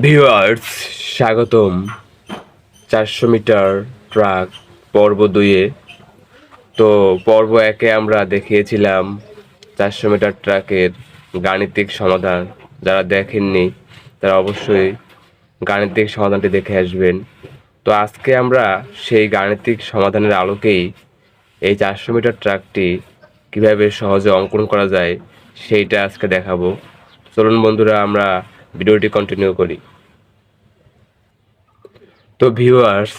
Viewers, স্বাগতম। চারশো metre truck পর্ব দুইয়ে। তো পর্ব একে আমরা দেখিয়েছিলাম চারশো মিটার ট্রাকের গাণিতিক সমাধান। যারা দেখেননি, তারা অবশ্যই গাণিতিক সমাধানটি দেখে আসবেন। তো আজকে আমরা সেই গাণিতিক সমাধানের আলোকেই এই চারশো মিটার ট্রাকটি কীভাবে সহজে অঙ্কন করা যায়, সেইটা আজকে দেখাবো। চলুন বন্ধুরা, আমরা ভিডিওটি কন্টিনিউ করি। তো ভিউয়ার্স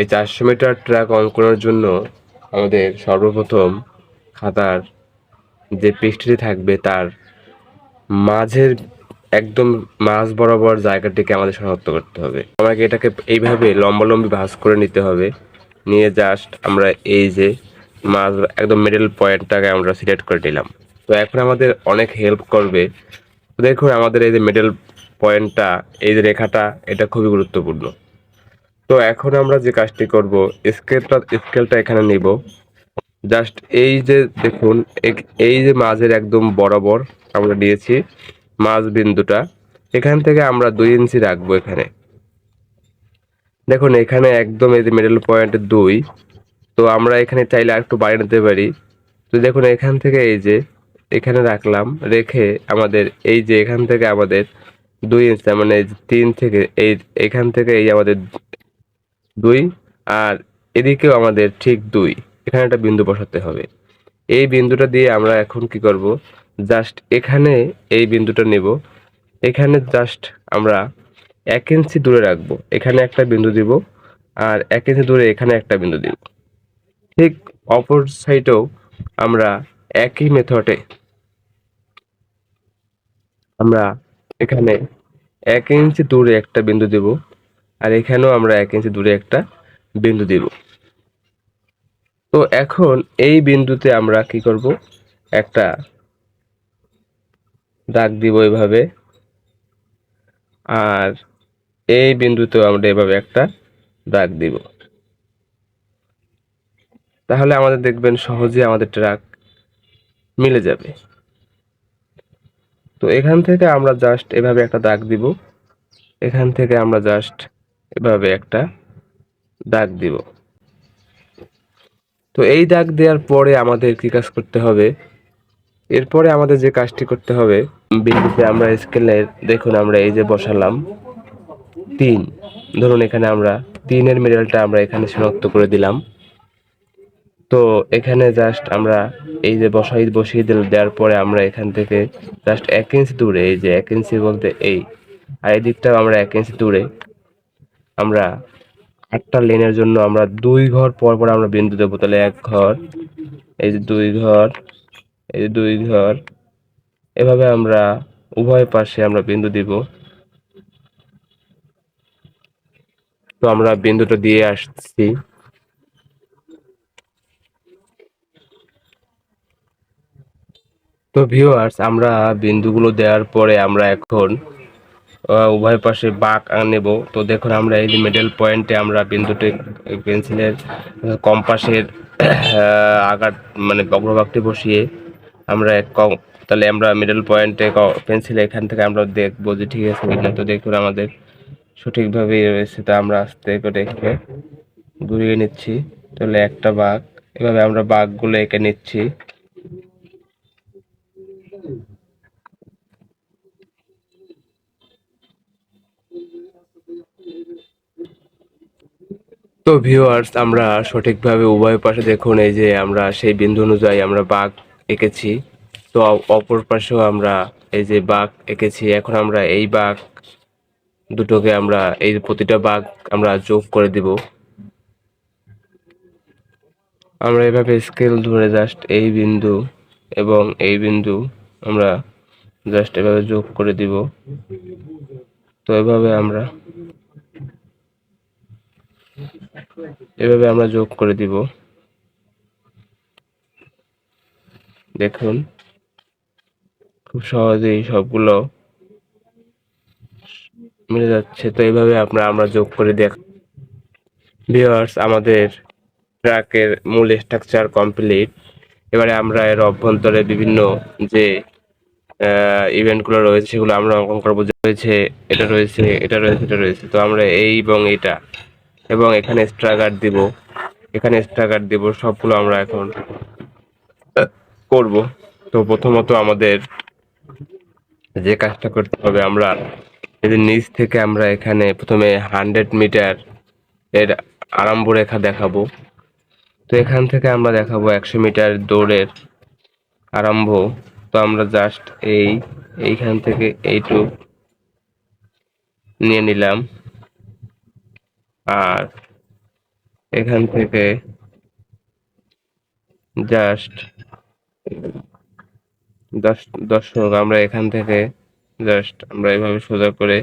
এই চারশো মিটার ট্র্যাক অঙ্কনের জন্য আমাদের সর্বপ্রথম খাতার যে পৃষ্ঠটি থাকবে তার মাঝের একদম মাঝ বরাবর জায়গাটিকে আমাদের শনাক্ত করতে হবে। আমাকে এটাকে এইভাবে লম্বালম্বি ভাঁজ করে নিতে হবে। নিয়ে জাস্ট আমরা এই যে মাঝ, একদম মিডল পয়েন্টটাকে আমরা সিলেক্ট করে নিলাম। তো এখন আমাদের অনেক হেল্প করবে। দেখুন আমাদের এই যে মিডল পয়েন্টটা, এই যে রেখাটা, এটা খুবই গুরুত্বপূর্ণ। তো এখন আমরা যে কাজটি করব, স্কেলটা স্কেলটা এখানে নিব। জাস্ট এই যে দেখুন এই যে মাঝের একদম বরাবর আমরা নিয়েছি মাঝ বিন্দুটা, এখান থেকে আমরা দুই ইঞ্চি রাখব এখানে। দেখুন, এখানে একদম এই যে মিডল পয়েন্ট দুই, তো আমরা এখানে চাইলে আর একটু বাড়িয়ে নিতে পারি। তো দেখুন, এখান থেকে এই যে, এখানে রাখলাম, রেখে আমাদের, এই যে এখান থেকে আমাদের দুই ইঞ্চি তার মানে তিন থেকে এই, এখান থেকে এই আমাদের দুই আর এদিকেও আমাদের ঠিক দুই। এখানে একটা বিন্দু বসাতে হবে। এই বিন্দুটা দিয়ে আমরা এখন কি করব? জাস্ট এখানে এই বিন্দুটা নেব। এখানে জাস্ট আমরা এক ইঞ্চি দূরে রাখব। এখানে একটা বিন্দু দিব আর এক ইঞ্চি দূরে এখানে একটা বিন্দু দিব। ঠিক অপর সাইডেও আমরা একই মেথডে আমরা এখানে এক ইঞ্চি দূরে একটা বিন্দু দেব, আর এখানেও আমরা এক ইঞ্চি দূরে একটা বিন্দু দিব। তো এখন এই বিন্দুতে আমরা কি করব? একটা দাগ দিব এভাবে, আর এই বিন্দুতেও আমরা এভাবে একটা দাগ দিব। তাহলে আমাদের দেখবেন সহজে আমাদের ট্রাক মিলে যাবে। তো এখান থেকে আমরা জাস্ট এভাবে একটা দাগ দিব। এখান থেকে আমরা জাস্ট এভাবে একটা দাগ দিব। তো এই দাগ দেওয়ার পরে আমাদের কী কাজ করতে হবে? এরপরে আমাদের যে কাজটি করতে হবে, বিন্দুতে আমরা স্কেলের দেখুন আমরা এই যে বসালাম, তিন। ধরুন এখানে আমরা তিনের মিডলটা আমরা এখানে শনাক্ত করে দিলাম। তো এখানে জাস্ট আমরা এই যে বসাই বসিয়ে দিল, দেওয়ার পরে আমরা এখান থেকে জাস্ট এক ইঞ্চি দূরে, এই যে এক ইঞ্চি বলতে এই, আর এই দিকটাও আমরা এক ইঞ্চি দূরে। আমরা আটটা লেনের জন্য আমরা দুই ঘর পর পর আমরা বিন্দু দেবো, তাহলে এক ঘর, এই যে দুই ঘর, এই যে দুই ঘর, এভাবে আমরা উভয় পাশে আমরা বিন্দু দিব। তো আমরা বিন্দুটা দিয়ে আসছি। তো ভিউয়ার্স আমরা বিন্দুগুলো দেওয়ার পরে আমরা এখন উভয় পাশে বাঁক নেব। তো দেখুন, আমরা এই মিডল পয়েন্টে আমরা বিন্দুটি পেন্সিলের কম্পাসের আঘাত মানে অগ্রভাগটি বসিয়ে আমরা এক ক- তাহলে আমরা মিডল পয়েন্টে পেন্সিল এখান থেকে আমরা দেখব যে ঠিক আছে কিনা তো দেখুন, আমাদের সঠিকভাবেই রয়েছে। তো আমরা আস্তে করে এখানে ঘুরিয়ে নিচ্ছি। তাহলে একটা বাঘ এভাবে আমরা বাঘগুলো এঁকে নিচ্ছি। তো ভিউয়ার্স আমরা সঠিকভাবে উভয় পাশে দেখুন, এই যে আমরা সেই বিন্দু অনুযায়ী আমরা বাঘ এঁকেছি। তো অপর পাশেও আমরা এই যে বাঘ এঁকেছি। এখন আমরা এই বাঘ দুটোকে আমরা, এই প্রতিটা বাঘ আমরা যোগ করে দিব। আমরা এভাবে স্কেল ধরে জাস্ট এই বিন্দু এবং এই বিন্দু আমরা জাস্ট এভাবে যোগ করে দিব। তো এভাবে আমরা এভাবে আমরা যোগ করে দিব। দেখুন, খুব সহজেই সবগুলো মিলে যাচ্ছে। তো এইভাবে আমরা আমরা যোগ করে দেখ ভিউয়ার্স আমাদের ট্রাকের মূল স্ট্রাকচার কমপ্লিট এবারে আমরা এর অভ্যন্তরে বিভিন্ন যে ইভেন্টগুলো রয়েছে, সেগুলো আমরা অঙ্কন করব। রয়েছে, এটা রয়েছে এটা রয়েছে এটা রয়েছে। তো আমরা এই এবং এটা এবং এখানে স্ট্রাগার দিব। এখানে স্ট্রাগার দিব, সবগুলো আমরা এখন করব। তো প্রথমত আমাদের যে কাজটা করতে হবে আমরা যদি নিচ থেকে আমরা এখানে প্রথমে হান্ড্রেড মিটার এর আরম্ভ রেখা দেখাবো। তো এখান থেকে আমরা দেখাবো একশো মিটার দৌড়ের আরম্ভ। তো আমরা জাস্ট এই, এইখান থেকে এইটুক নিয়ে নিলাম। আর এখান থেকে জাস্ট দশ দর্শক আমরা এখান থেকে জাস্ট আমরা এভাবে সোজা করে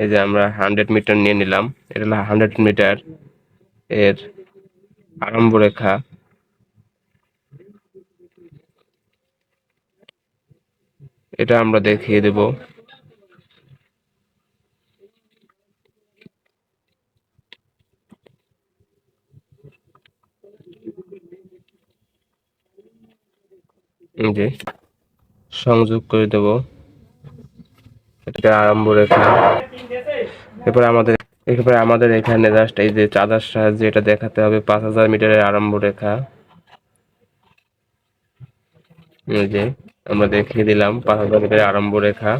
এই যে আমরা হান্ড্রেড মিটার নিয়ে নিলাম। এটা হলো হান্ড্রেড মিটার এর আরম্ভ রেখা এটা আমরা দেখিয়ে দেব। যে, সংযোগ করে দেব। এটা আরম্ভ রেখা এরপরে আমাদের এরপরে আমাদের এখানে জাস্ট এই যে চাঁদার সাহায্যে এটা দেখাতে হবে। পাঁচ হাজার মিটারের আরম্ভ রেখা। যে, আমরা দেখিয়ে দিলাম পাঁচ হাজার মিটারের আরম্ভ রেখা।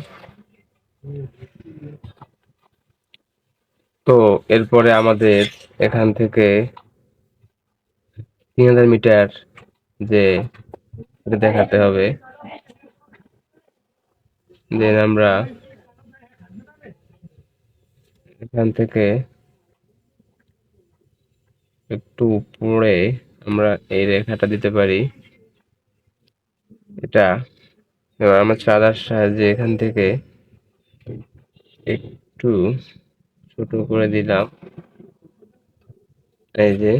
তো এরপরে আমাদের এখান থেকে তিন হাজার মিটার যে এটা দেখাতে হবে। দেন আমরা এখান থেকে একটু উপরে আমরা এই রেখাটা দিতে পারি। এটা এবার আমরা চাঁদার সাহায্যে এখান থেকে একটু ছোট করে দিলাম। এই যে,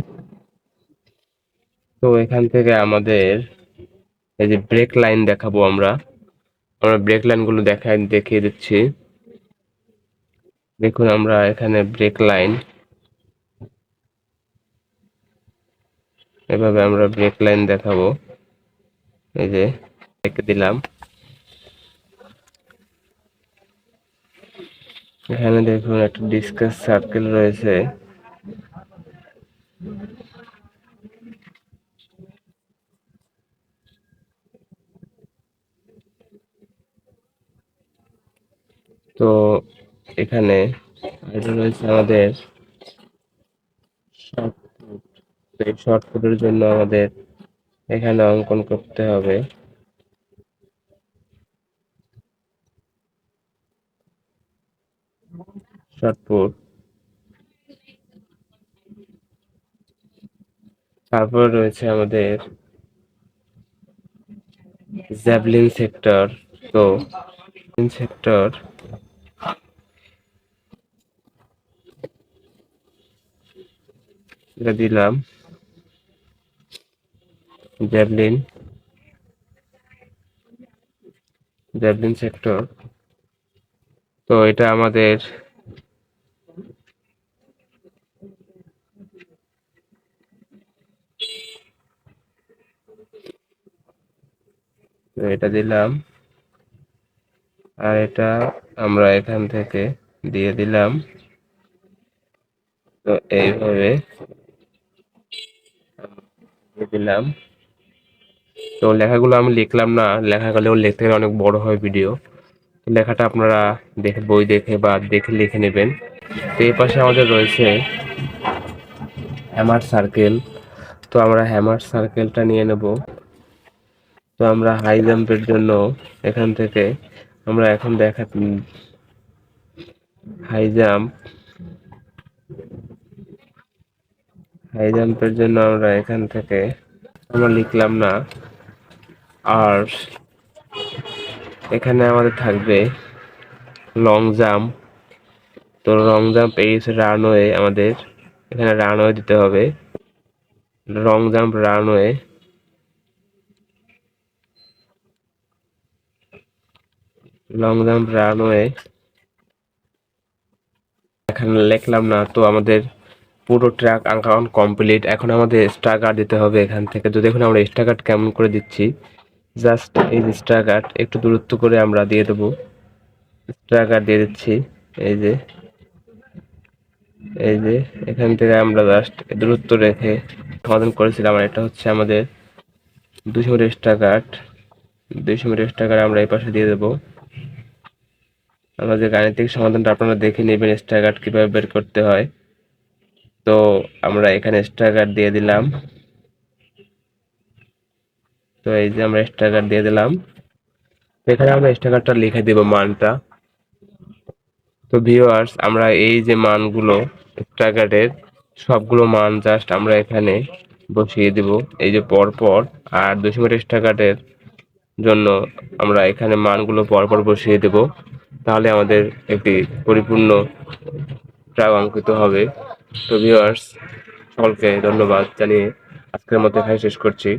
তো এখান থেকে আমাদের এই যে ব্রেক লাইন দেখাবো আমরা। আমরা ব্রেক লাইনগুলো দেখাই দেখিয়ে দিচ্ছি। দেখুন আমরা এখানে ব্রেক লাইন এভাবে আমরা ব্রেক লাইন দেখাবো। এই যে রেখে দিলাম। এখানে দেখুন একটা ডিসকাস সার্কেল রয়েছে। তো এখানে রয়েছে আমাদের শর্ট ফুট এই শর্ট ফুটের জন্য আমাদের এখানে অঙ্কন করতে হবে। শর্ট ফুট তারপর রয়েছে আমাদের জ্যাভলিন সেক্টর তো সেক্টর এটা দিলাম। জ্যাভলিন জ্যাভলিন সেক্টর তো এটা আমাদের তো এটা দিলাম। আর এটা আমরা এখান থেকে দিয়ে দিলাম। তো এইভাবে দিলাম তো লেখাগুলো আমি লিখলাম না, লেখা গেলেও লিখতে গেলে অনেক বড় হয় ভিডিও লেখাটা আপনারা দেখে, বই দেখে বা দেখে লিখে নেবেন। তো এই পাশে আমাদের রয়েছে হ্যামার সার্কেল তো আমরা হ্যামার সার্কেলটা নিয়ে নেব। তো আমরা হাই জাম্পের জন্য এখান থেকে আমরা এখন দেখা হাই জাম্প হাই জাম্পের জন্য আমরা এখান থেকে আমরা লিখলাম না। আর এখানে আমাদের থাকবে লং জাম্প তো লং জাম্প এই রানওয়ে আমাদের। এখানে রানওয়ে দিতে হবে। Long jump runway long jump runway এখানে লিখলাম না, তো আমাদের পুরো ট্র্যাক আঁকাউন কমপ্লিট এখন আমাদের স্টার কার্ড দিতে হবে এখান থেকে। তো দেখুন আমরা স্টার কার্ড কেমন করে দিচ্ছি। জাস্ট এই যে স্ট্রাকার একটু দূরত্ব করে আমরা দিয়ে দেবো। স্টার স্ট্রাকার দিয়ে দিচ্ছি। এই যে এই যে, এখান থেকে আমরা জাস্ট দূরত্ব রেখে সমাধান করেছিলাম। আর এটা হচ্ছে আমাদের দুশো মিটার স্টার স্ট্রাকার দুইশো মিটার স্ট্রাকার আমরা এই পাশে দিয়ে দেবো। আমাদের গাণিতিক সমাধানটা আপনারা দেখে নেবেন স্টার কার্ড কীভাবে বের করতে হয়। তো আমরা এখানে স্ট্রাকার দিয়ে দিলাম। তো এই যে আমরা স্ট্রাকার দিয়ে দিলাম। এখানে আমরা স্ট্রাকারটা লিখে দেব মানটা। তো ভিউয়ার্স আমরা এই যে মানগুলো স্ট্রাকারের সবগুলো মান জাস্ট আমরা এখানে বসিয়ে দেব। এই যে পরপর, আর দুশো মিটার স্ট্রাকারের জন্য আমরা এখানে মানগুলো পরপর বসিয়ে দেব। তাহলে আমাদের একটি পরিপূর্ণ ট্রাক অঙ্কিত হবে। তো ভিউয়ার্স সকলকে ধন্যবাদ জানিয়ে আজকের মতো এখানে শেষ করছি।